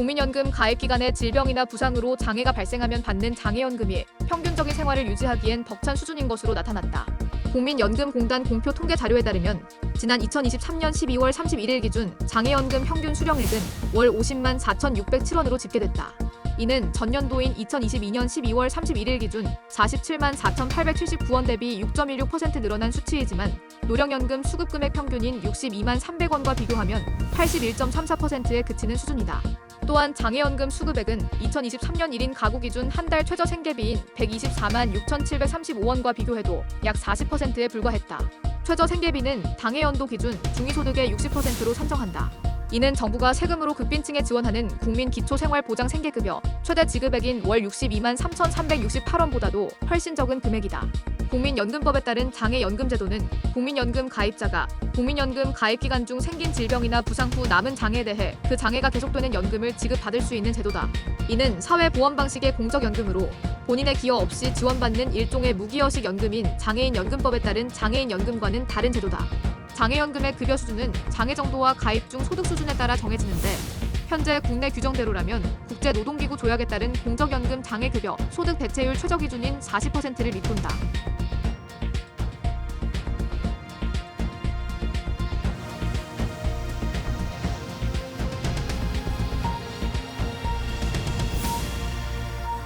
국민연금 가입 기간에 질병이나 부상으로 장애가 발생하면 받는 장애연금이 평균적인 생활을 유지하기엔 벅찬 수준인 것으로 나타났다. 국민연금공단 공표 통계 자료에 따르면 지난 2023년 12월 31일 기준 장애연금 평균 수령액은 월 50만 4,607원으로 집계됐다. 이는 전년도인 2022년 12월 31일 기준 47만 4,879원 대비 6.16% 늘어난 수치이지만 노령연금 수급금액 평균인 62만 300원과 비교하면 81.34%에 그치는 수준이다. 또한 장애연금 수급액은 2023년 1인 가구 기준 한 달 최저 생계비인 124만 6,735원과 비교해도 약 40%에 불과했다. 최저 생계비는 당해 연도 기준 중위소득의 60%로 산정한다. 이는 정부가 세금으로 극빈층에 지원하는 국민 기초생활보장 생계급여 최대 지급액인 월 62만 3,368원보다도 훨씬 적은 금액이다. 국민연금법에 따른 장애연금 제도는 국민연금 가입자가 국민연금 가입 기간 중 생긴 질병이나 부상 후 남은 장애에 대해 그 장애가 계속되는 연금을 지급받을 수 있는 제도다. 이는 사회보험 방식의 공적연금으로 본인의 기여 없이 지원받는 일종의 무기여식 연금인 장애인 연금법에 따른 장애인 연금과는 다른 제도다. 장애연금의 급여 수준은 장애 정도와 가입 중 소득 수준에 따라 정해지는데 현재 국내 규정대로라면 국제노동기구 조약에 따른 공적연금 장애급여 소득 대체율 최저 기준인 40%를 밑돈다.